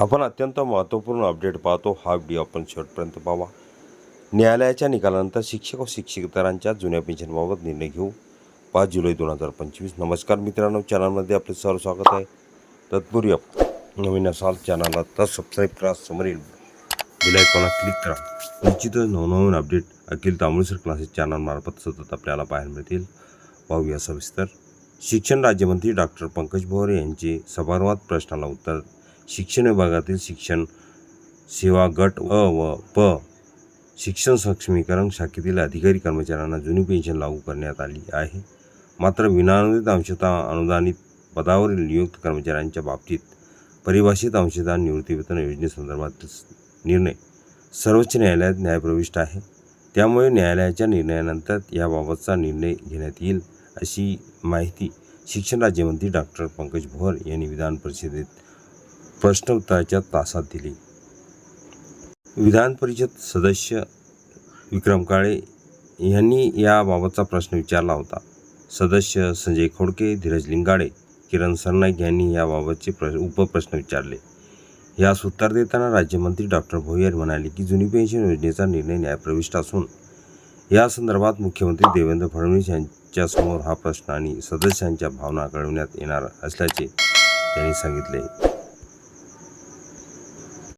आपण अत्यंत महत्त्वपूर्ण अपडेट पाहतो. हा व्हिडिओ आपण शेवटपर्यंत पाहावा न्यायालयाच्या निकालानंतर शिक्षक व शिक्षकेतरांच्या जुन्या पेन्शनबाबत निर्णय घेऊ. पाच जुलै दोन हजार पंचवीस. नमस्कार मित्रांनो. चॅनलमध्ये आपले सर्व स्वागत आहे. तत्पूर्वी नवीन असाल चॅनलला तर सबस्क्राईब करा. समोरील बिलायकॉनला क्लिक करा. निश्चितच नवनवीन अपडेट अखिल तांबुळेसर क्लासेस चॅनलमार्फत सतत आपल्याला पाहायला मिळतील. पाहूया सविस्तर. शिक्षण राज्यमंत्री डॉक्टर पंकज भोरे यांचे सभागृहात प्रश्नाला उत्तर शिक्षण विभागातील शिक्षण सेवा गट अ व प शिक्षण सक्षमीकरण शाखेतील अधिकारी कर्मचाऱ्यांना जुनी पेन्शन लागू करण्यात आली आहे. मात्र विनानुदानित अंशता अनुदानित पदावरील नियुक्त कर्मचाऱ्यांच्या बाबतीत परिभाषित अंशदान निवृत्तीवेतन योजनेसंदर्भातील निर्णय सर्वोच्च न्यायालयात न्यायप्रविष्ट आहे. त्यामुळे न्यायालयाच्या निर्णयानंतर याबाबतचा निर्णय घेण्यात येईल अशी माहिती शिक्षण राज्यमंत्री डॉक्टर पंकज भोर यांनी विधान परिषदेत प्रश्नोत्तराच्या तासात दिली. विधान परिषद सदस्य विक्रम काळे यांनी याबाबतचा प्रश्न विचारला होता. सदस्य संजय खोडके धीरज लिंगाडे किरण सरनाईक यांनी याबाबतचे प्र उपप्रश्न विचारले. यास उत्तर देताना राज्यमंत्री डॉक्टर भोयर म्हणाले की जुनी पेन्शन योजनेचा निर्णय न्यायप्रविष्ट असून या संदर्भात मुख्यमंत्री देवेंद्र फडणवीस यांच्यासमोर हा प्रश्न आणि सदस्यांच्या भावना कळविण्यात येणार असल्याचे त्यांनी सांगितले.